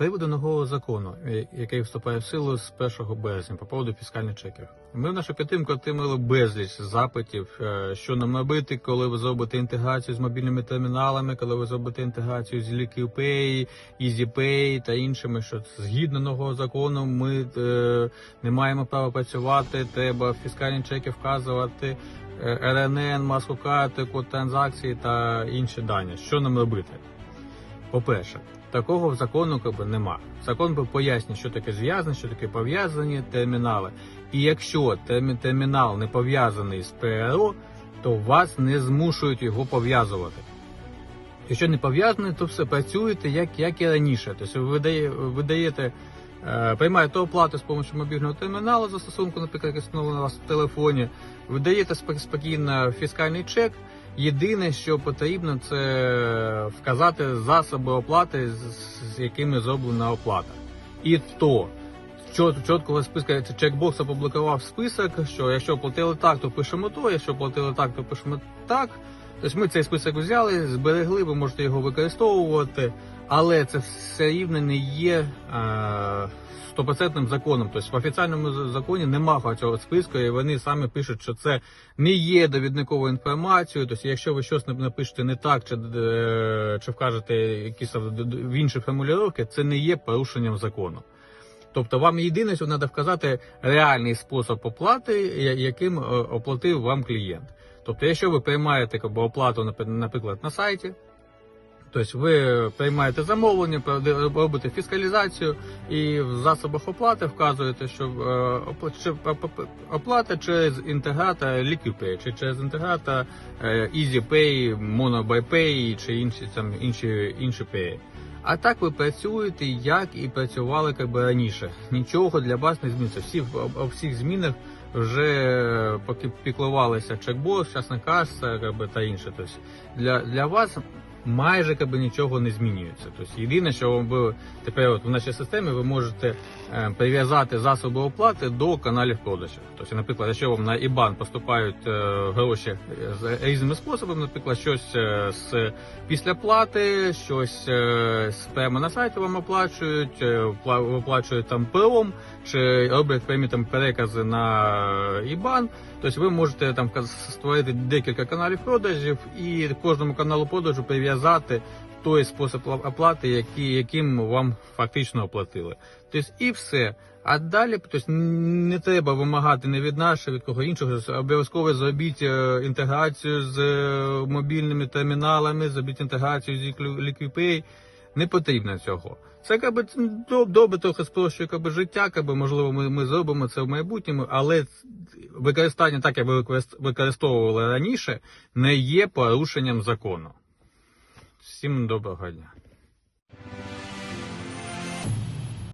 приводу нового закону, е, який вступає в силу з 1 березня по поводу фіскальних чеків. Ми в нашу підтримку отримали безліч запитів, е, що нам робити, коли ви зробите інтеграцію з мобільними терміналами, коли ви зробите інтеграцію з LiquidPay, EasyPay та іншими, що згідно нового закону ми е, не маємо права працювати, треба фіскальні чеки вказувати. РНН, маску карти, код транзакції та інші дані. Що нам робити? По-перше, такого в закону якби, нема. Закон би пояснює, що таке зв'язані, що таке пов'язані термінали. І якщо термінал не пов'язаний з ПРО, то вас не змушують його пов'язувати. Якщо не пов'язаний, то все працюєте як, як і раніше. Тобто ви видає, видаєте, е, приймаєте оплату з допомогою мобільного терміналу застосунку, наприклад, який встановлений у вас в телефоні, видаєте спокійно фіскальний чек. Єдине, що потрібно, це вказати засоби оплати, з, якими зроблена оплата. І то чіткого списка чекбокс опублікував список, що якщо платили так, то пишемо то, якщо платили так, то пишемо так. Тобто ми цей список взяли, зберегли, ви можете його використовувати, але це все рівно не є е, стопроцентним законом. Тобто в офіційному законі немає цього списку, і вони самі пишуть, що це не є довідниковою інформацією. Тобто, якщо ви щось напишете не так, чи, е, чи вкажете якісь в інші формулювання, це не є порушенням закону. Тобто вам єдине, що треба вказати реальний спосіб оплати, яким е, оплатив вам клієнт. Тобто, якщо ви приймаєте оплату, наприклад, на сайті, тобто ви приймаєте замовлення, робите фіскалізацію і в засобах оплати вказуєте, що е, оп- оплата через інтегратор LiquidPay, чи через інтегратор е, EasyPay, MonoBuyPay чи інші там інші інші Pay. А так ви працюєте, як і працювали як би, раніше. Нічого для вас не зміниться. Всі об всіх змінах вже поки піклувалися чекбокс, часна каса як би, та інше. Тобто для, для вас майже як би, нічого не змінюється. Тобто єдине, що ви тепер от, в нашій системі ви можете е, прив'язати засоби оплати до каналів продажів. Тобто, наприклад, якщо вам на IBAN поступають е, гроші з різними способами, наприклад, щось е, з після плати, щось е, з прямо на сайті вам оплачують, е, оплачують там пром, чи роблять прямі там перекази на IBAN. Тобто ви можете там створити декілька каналів продажів і кожному каналу продажу прив'язати той спосіб оплати, який, яким вам фактично оплатили. Тобто і все. А далі тобто, не треба вимагати не від а від кого іншого. Обов'язково зробіть е, інтеграцію з е, мобільними терміналами, зробіть інтеграцію з LiquidPay. Не потрібно цього. Це якби доб- добре трохи спрощує якби, життя, якби, можливо, ми, ми зробимо це в майбутньому, але використання так, як ви використовували раніше, не є порушенням закону. Всім доброго дня!